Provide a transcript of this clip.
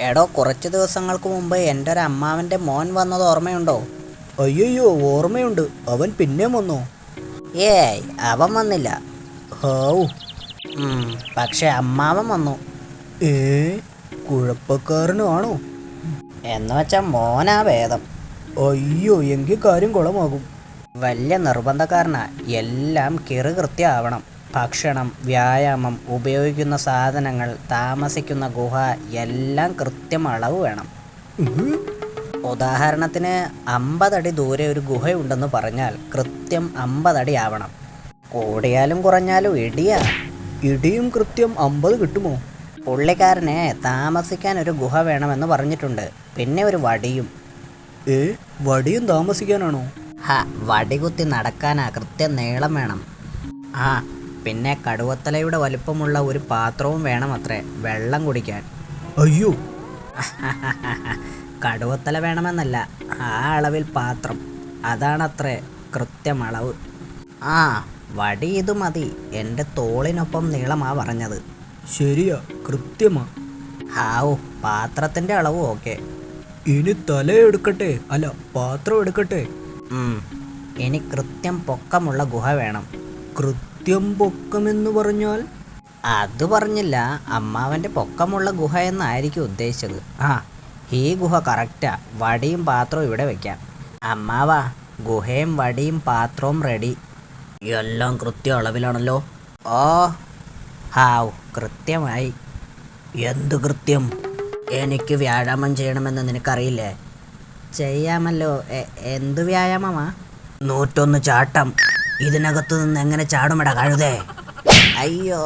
എടോ കുറച്ച് ദിവസങ്ങൾക്ക് മുമ്പ് എന്റെ ഒരു അമ്മാവന്റെ മോൻ വന്നത് ഓർമ്മയുണ്ടോ? അയ്യോ ഓർമ്മയുണ്ട്. അവൻ പിന്നെ വന്നു. ഏയ് അവൻ വന്നില്ല. പക്ഷെ അമ്മാവൻ വന്നു. ഏ കുഴപ്പക്കാരനാണോ? എന്ന് വെച്ചാൽ മോനാ വേദം അയ്യോ എങ്കിൽ കാര്യം കുളമാകും. വലിയ നിർബന്ധക്കാരനാ. എല്ലാം കിറു കൃത്യമാവണം ഭക്ഷണം വ്യായാമം ഉപയോഗിക്കുന്ന സാധനങ്ങൾ താമസിക്കുന്ന ഗുഹ എല്ലാം കൃത്യം അളവ് വേണം. ഉദാഹരണത്തിന് അമ്പതടി ദൂരെ ഒരു ഗുഹയുണ്ടെന്ന് പറഞ്ഞാൽ കൃത്യം അമ്പതടി ആവണം. കൂടിയാലും കുറഞ്ഞാലും ഇടിയാ. ഇടിയും കൃത്യം അമ്പത് കിട്ടുമോ? പുള്ളിക്കാരനെ താമസിക്കാൻ ഒരു ഗുഹ വേണമെന്ന് പറഞ്ഞിട്ടുണ്ട്. പിന്നെ ഒരു വടിയും. ഏ? വടിയും താമസിക്കാനാണോ? ഹ വടികുത്തി നടക്കാനാ കൃത്യം നീളം വേണം. ആ പിന്നെ കടുവത്തലയുടെ വലുപ്പമുള്ള ഒരു പാത്രവും വേണം അത്രേ വെള്ളം കുടിക്കാൻ. അയ്യോ. കടുവത്തല വേണമെന്നല്ല ആ അളവിൽ പാത്രം. അതാണത്രേ കൃത്യമളവ്. ആ വടി ഇത് മതി. എന്റെ തോളിനൊപ്പം നീളമാ പറഞ്ഞത്. ശരിയാ കൃത്യമാ. ഹാവു പാത്രത്തിന്റെ അളവ് ഓക്കെ. ഇനി തല എടുക്കട്ടെ. അല്ല പാത്രം എടുക്കട്ടെ. ഇനി കൃത്യം പൊക്കമുള്ള ഗുഹ വേണം. കൃത്യം പൊക്കമെന്ന് പറഞ്ഞാൽ? അത് പറഞ്ഞില്ല. അമ്മാവന്റെ പൊക്കമുള്ള ഗുഹ എന്നായിരിക്കും ഉദ്ദേശിച്ചത്. ആ ഈ ഗുഹ കറക്റ്റാ. വടിയും പാത്രവും ഇവിടെ വെക്കാം. അമ്മാവാ ഗുഹയും വടിയും പാത്രവും റെഡി. എല്ലാം കൃത്യ അളവിലാണല്ലോ? ഓ ഹാവ് കൃത്യമായി. എന്ത് കൃത്യം? എനിക്ക് വ്യായാമം ചെയ്യണമെന്ന് നിനക്കറിയില്ലേ? ചെയ്യാമല്ലോ. എന്ത് വ്യായാമമാ? നൂറ്റൊന്ന് ചാട്ടം. ഇതിനകത്ത് നിന്ന് എങ്ങനെ ചാടുമെടാ കഴുതേ? അയ്യോ.